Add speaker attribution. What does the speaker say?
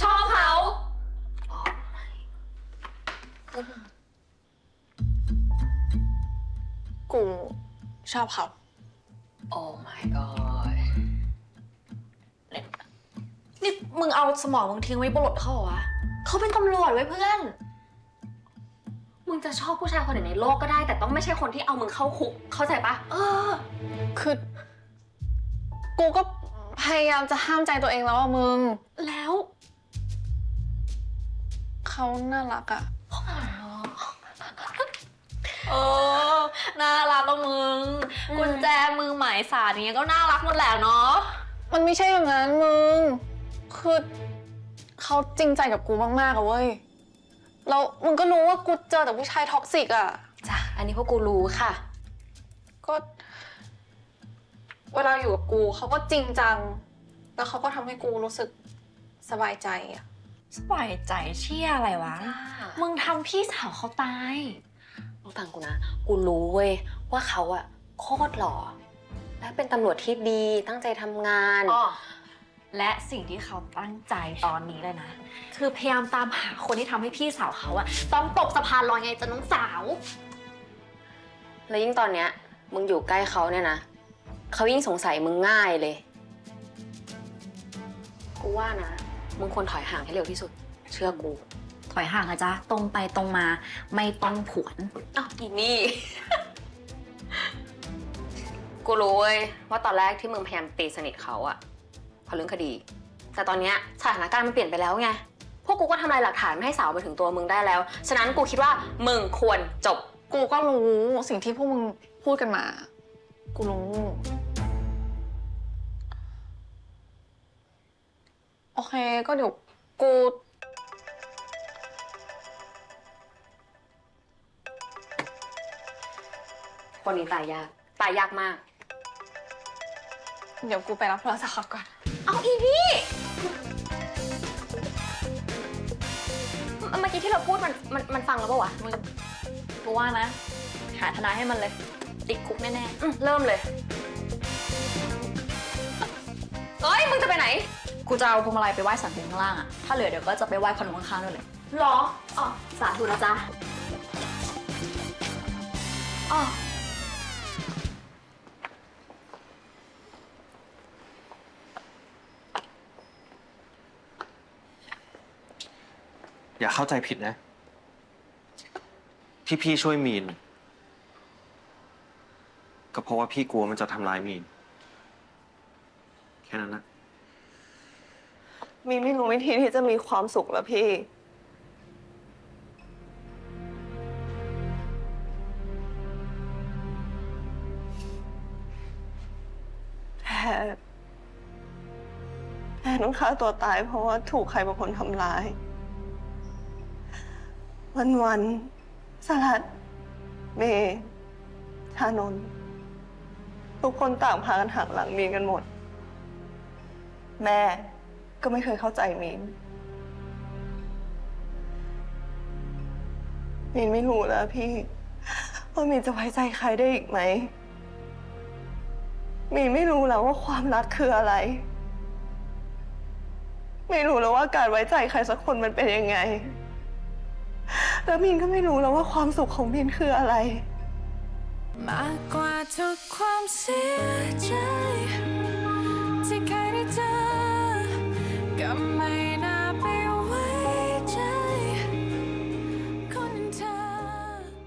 Speaker 1: ชอบเขา
Speaker 2: กูชอบเขา
Speaker 1: โอ้ my god
Speaker 2: นี่มึงเอาสมองมึงทิ้งไว้บนรถเขาเหรอวะเขาเป็นตำรวจไว้ยเพื่อน
Speaker 1: มึงจะชอบผู้ชายคนไหนในโลกก็ได้ แต่ต้องไม่ใช่คนที่เอามึงเข้าคุก เข้าใจปะ
Speaker 2: เออ คือ กูก็พยายามจะห้ามใจตัวเองแล้วอะมึง
Speaker 1: แล้ว
Speaker 2: เขาน่ารักอะ
Speaker 1: เออ น่ารักก็มึง กุญแจมือหมายสารนี้ก็น่ารักหมดแหละเนาะ
Speaker 2: มันไม่ใช่อย่างนั้นมึง คือเขาจริงใจกับกูมากๆอะเว้ย แล้วมึงก็รู้ว่ากูเจอแต่ผู้ชายท็อกซิกอะ
Speaker 1: จ้ะ อันนี้พวกกูรู้ค่ะ
Speaker 2: ก็ เวลาอยู่กับกูเขาก็จริงจัง แล้วเขาก็ทำให้กูรู้สึกสบายใจอะ
Speaker 3: สบายใจเชี่ยอะไรวะ มึงทำพี่สาวเขาตาย
Speaker 1: มึงฟังกูนะ กูรู้เว้ยว่าเขาอะโคตรหล่อ และเป็นตำรวจที่ดีตั้งใจทำงาน
Speaker 3: อ๋อและสิ่งที่เขาตั้งใจตอนนี้เลยนะ คือพยายามตามหาคนที่ทำให้พี่สาวเขาอะต้องตกสะพานลอยไงจ้ะน้องสาว
Speaker 1: แล้วยิ่งตอนเนี้ย มึงอยู่ใกล้เขาเนี่ยนะเขายิ่งสงสัยมึงง่ายเลย กูว่านะ มึงควรถอยห่างให้เร็วที่สุด เชื่อกู
Speaker 3: ถอยห่างนะจ๊ะ ตรงไปตรงมา ไม่ต้องผวน
Speaker 1: อ้าวอีนี่ กูรู้เว้ยว่าตอนแรกที่มึงพยายามตีสนิทเขาอะเพราะเรื่องคดี แต่ตอนเนี้ยสถานการณ์มันเปลี่ยนไปแล้วไง พวกกูก็ทำลายหลักฐานไม่ให้สาวไปถึงตัวมึงได้แล้ว ฉะนั้นกูคิดว่ามึงควรจบ
Speaker 2: กูก็รู้สิ่งที่พวกมึงพูดกันมา กูรู้ โอเค ก็เดี๋ยวกู
Speaker 1: คนนี้ตายยาก ตายยากมาก
Speaker 2: เดี๋ยวกูไปรับโทรศัพท์ก่อน
Speaker 1: เอาอีนี่เมื่อกี้ที่เราพูดมันมันมันฟังแล้วปะวะ
Speaker 3: มึงกูว่านะ หาทนายให้มันเลย ติดคุกแน่
Speaker 1: อืมเริ่มเลย
Speaker 3: กูจะเอาพวงมาลัยไปไหว้สันติข้างล่างอะถ้าเหลือเดี๋ยวก็จะไปไหว้ขนมข้างๆด้วยเลย
Speaker 1: หรอ
Speaker 3: อ๋อสาธุนะจ๊ะ
Speaker 1: อ๋อ
Speaker 4: อย่าเข้าใจผิดนะ ที่พี่ช่วยมีน ก็เพราะว่าพี่กลัวมันจะทำร้ายมีน แค่นั้นนะ
Speaker 5: มีไม่รู้วิธีที่จะมีความสุขแล้วพี่แพรแพรต้องฆ่าตัวตายเพราะว่าถูกใครบางคนทำร้าย วันวันๆสลัด เมย์ชานนท์ทุกคนต่างพากันหักหลังมีนกันหมด แม่ ก็ไม่เคยเข้าใจมีน มีนไม่รู้แล้วพี่ว่ามีนจะไว้ใจใครได้อีกไหม มีนไม่รู้แล้วว่าความรักคืออะไร ไม่รู้แล้วว่าการไว้ใจใครสักคนมันเป็นยังไง แล้วมีนก็ไม่รู้แล้วว่าความสุขของมีนคืออะไร
Speaker 6: มากกว่าทุกความเสียใจ ที่เคยได้เจอ ก็ไม่